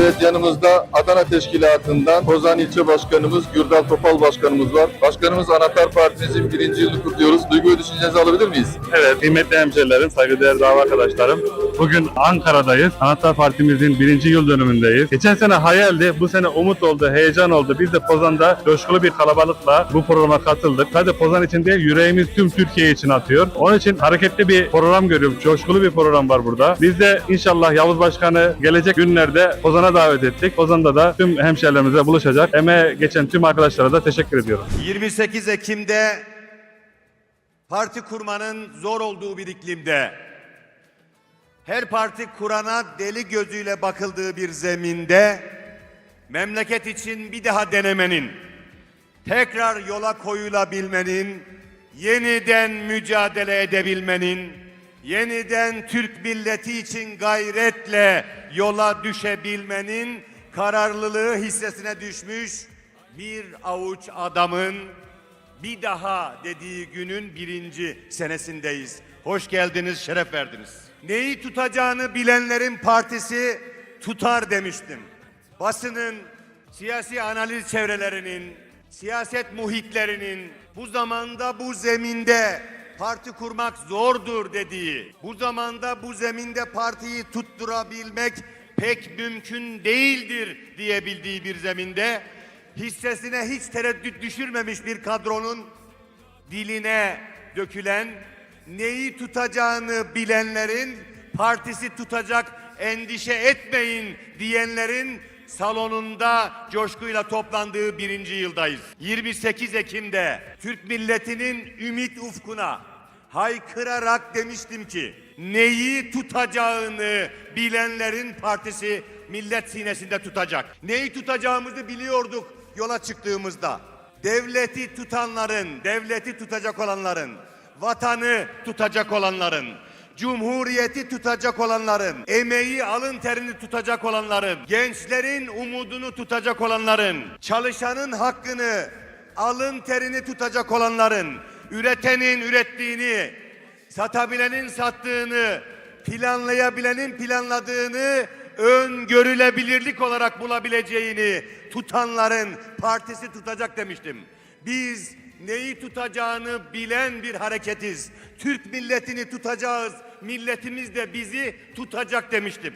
Evet yanımızda Adana Teşkilatı'ndan Kozan İlçe Başkanımız Gürdal Topal Başkanımız var. Başkanımız Anahtar Partimizin birinci yılını kutluyoruz. Duygu ve alabilir miyiz? Evet, kıymetli hemşerilerim, saygıdeğer dava arkadaşlarım. Bugün Ankara'dayız. Anahtar Partimizin birinci yıl dönümündeyiz. Geçen sene hayaldi, bu sene umut oldu, heyecan oldu. Biz de Pozan'da coşkulu bir kalabalıkla bu programa katıldık. Sadece Pozan için değil, yüreğimiz tüm Türkiye için atıyor. Onun için hareketli bir program görüyorum. Coşkulu bir program var burada. Biz de inşallah Yavuz Başkanı gelecek günlerde Pozan'a davet ettik. Pozan'da da tüm hemşerilerimize buluşacak. Emeğe geçen tüm arkadaşlara da teşekkür ediyorum. 28 Ekim'de parti kurmanın zor olduğu bir iklimde her parti kurana deli gözüyle bakıldığı bir zeminde memleket için bir daha denemenin tekrar yola koyulabilmenin yeniden mücadele edebilmenin yeniden Türk milleti için gayretle yola düşebilmenin kararlılığı hissesine düşmüş bir avuç adamın bir daha dediği günün birinci senesindeyiz. Hoş geldiniz, şeref verdiniz. Neyi tutacağını bilenlerin partisi tutar demiştim. Basının, siyasi analiz çevrelerinin, siyaset muhitlerinin bu zamanda bu zeminde parti kurmak zordur dediği, bu zamanda bu zeminde partiyi tutturabilmek pek mümkün değildir diyebildiği bir zeminde hissesine hiç tereddüt düşürmemiş bir kadronun diline dökülen neyi tutacağını bilenlerin partisi tutacak endişe etmeyin diyenlerin salonunda coşkuyla toplandığı birinci yıldayız. 28 Ekim'de Türk milletinin ümit ufkuna haykırarak demiştim ki neyi tutacağını bilenlerin partisi millet sinesinde tutacak. Neyi tutacağımızı biliyorduk yola çıktığımızda. Devleti tutanların, devleti tutacak olanların, vatanı tutacak olanların, cumhuriyeti tutacak olanların, emeği alın terini tutacak olanların, gençlerin umudunu tutacak olanların, çalışanın hakkını, alın terini tutacak olanların, üretenin ürettiğini, satabilenin sattığını, planlayabilenin planladığını öngörülebilirlik olarak bulabileceğini tutanların partisi tutacak demiştim. Biz neyi tutacağını bilen bir hareketiz. Türk milletini tutacağız. Milletimiz de bizi tutacak demiştim.